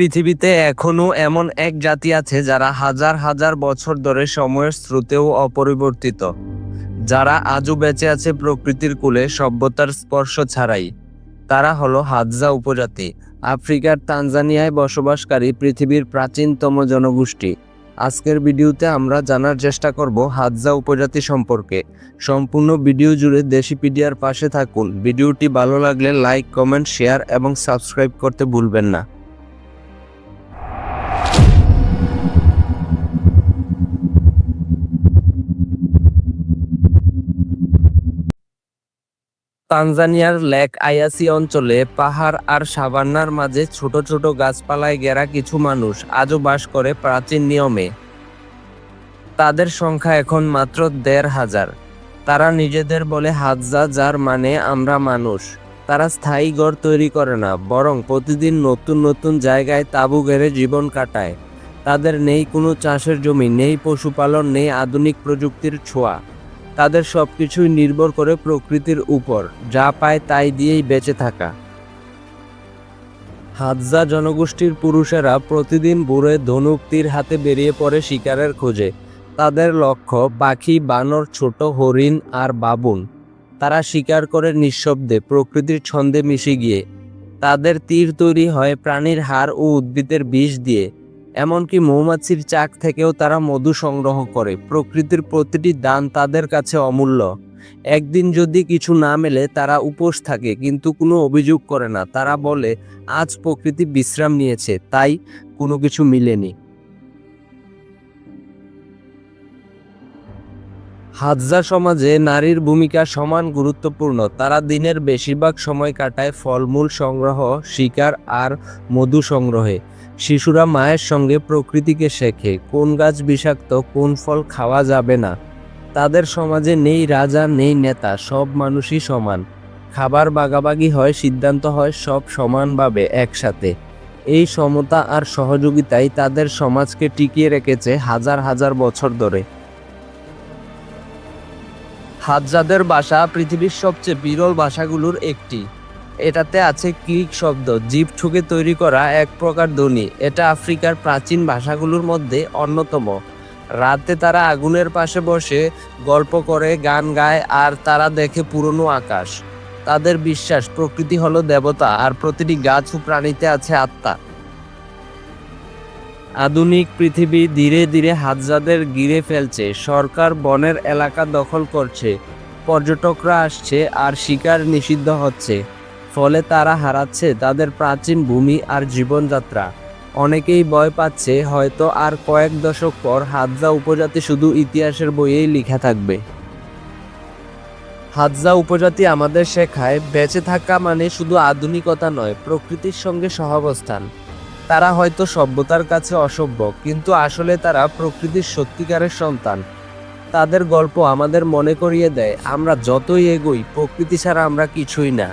পৃথিবীতে এখনও এমন এক জাতি আছে যারা হাজার হাজার বছর ধরে সময়ের স্রোতেও অপরিবর্তিত, যারা আজও বেঁচে আছে প্রকৃতির কুলে সভ্যতার স্পর্শ ছাড়াই। তারা হলো হাদজা উপজাতি। আফ্রিকার তানজানিয়ায় বসবাসকারী পৃথিবীর প্রাচীনতম জনগোষ্ঠী। আজকের ভিডিওতে আমরা জানার চেষ্টা করব হাদজা উপজাতি সম্পর্কে। সম্পূর্ণ ভিডিও জুড়ে দেশিপিডিয়ার পাশে থাকুন। ভিডিওটি ভালো লাগলে লাইক, কমেন্ট, শেয়ার এবং সাবস্ক্রাইব করতে ভুলবেন না। তানজানিয়ার লেক আয়াসি অঞ্চলে পাহাড় আর সাভান্নার মাঝে ছোট ছোট গাছপালায় ঘেরা কিছু মানুষ আজও বাস করে প্রাচীন নিয়মে। তাদের সংখ্যা এখন মাত্র দেড় হাজার। তারা নিজেদের বলে হাতজা যার মানে আমরা মানুষ। তারা স্থায়ী ঘর তৈরি করে না, বরং প্রতিদিন নতুন নতুন জায়গায় তাঁবু গেড়ে জীবন কাটায়। তাদের নেই কোনো চাষের জমি, নেই পশুপালন, নেই আধুনিক প্রযুক্তির ছোঁয়া। তাদের সব কিছুই নির্ভর করে প্রকৃতির উপর। যা পায় তাই দিয়েই বেঁচে থাকা। হাতজা জনগোষ্ঠীর পুরুষেরা প্রতিদিন ভোরে ধনুক তীর হাতে বেরিয়ে পড়ে শিকারের খোঁজে। তাদের লক্ষ্য পাখি, বানর, ছোট, হরিণ আর বাবুন। তারা শিকার করে নিঃশব্দে প্রকৃতির ছন্দে মিশে গিয়ে। তাদের তীর তৈরি হয় প্রাণীর হাড় ও উদ্ভিদের বিষ দিয়ে। এমনকি মৌমাছির চাক থেকেও তারা মধু সংগ্রহ করে। প্রকৃতির প্রতিটি দান তাদের কাছে অমূল্য। একদিন যদি কিছু না মেলে, তারা উপোস থাকে, কিন্তু কোনো অভিযোগ করে না। তারা বলে, আজ প্রকৃতি বিশ্রাম নিয়েছে, তাই কোনো কিছু মিলেনি। হাজরা সমাজে নারীর ভূমিকা সমান গুরুত্বপূর্ণ। তারা দিনের বেশিরভাগ সময় কাটায় ফলমূল সংগ্রহ, শিকার আর মধু সংগ্রহে। শিশুরা মায়ের সঙ্গে প্রকৃতিকে শেখে, কোন গাছ বিষাক্ত, কোন ফল খাওয়া যাবে না। তাদের সমাজে নেই রাজা, নেই নেতা, সব মানুষই সমান। খাবার বাগাবাগি হয়, সিদ্ধান্ত হয়, সব সমানভাবে একসাথে। এই সমতা আর সহযোগিতাই তাদের সমাজকে টিকিয়ে রেখেছে হাজার হাজার বছর ধরে। হাজাদের ভাষা পৃথিবীর সবচেয়ে বিরল ভাষাগুলোর একটি। এটাতে আছে ক্লিক শব্দ, জীব ঠুকে তৈরি করা এক প্রকার ধ্বনি। এটা আফ্রিকার প্রাচীন ভাষাগুলোর মধ্যে অন্যতম। রাতে তারা আগুনের পাশে বসে গল্প করে, গান গায়, আর তারা দেখে পুরনো আকাশ। তাদের বিশ্বাস, প্রকৃতি হলো দেবতা, আর প্রতিটি গাছ ও প্রাণীতে আছে আত্মা। আধুনিক পৃথিবী ধীরে ধীরে হাজাদের গিরে ফেলছে, সরকার বনের এলাকা দখল করছে, পর্যটকরা আসছে আর শিকার নিষিদ্ধ হচ্ছে। ফলে তারা হারাচ্ছে তাদের প্রাচীন ভূমি আর জীবনযাত্রা। অনেকেই ভয় পাচ্ছে হয়তো আর কয়েক দশক পর হাতজা উপজাতি শুধু ইতিহাসের বইয়েই লেখা থাকবে। হাতজা উপজাতি আমাদের শেখায়, বেঁচে থাকা মানে শুধু আধুনিকতা নয়, প্রকৃতির সঙ্গে সহাবস্থান। তারা হয়তো সভ্যতার কাছে অসভ্য, কিন্তু আসলে তারা প্রকৃতির সত্যিকারের সন্তান। তাদের গল্প আমাদের মনে করিয়ে দেয়, আমরা যতই এগোই, প্রকৃতি ছাড়া আমরা কিছুই না।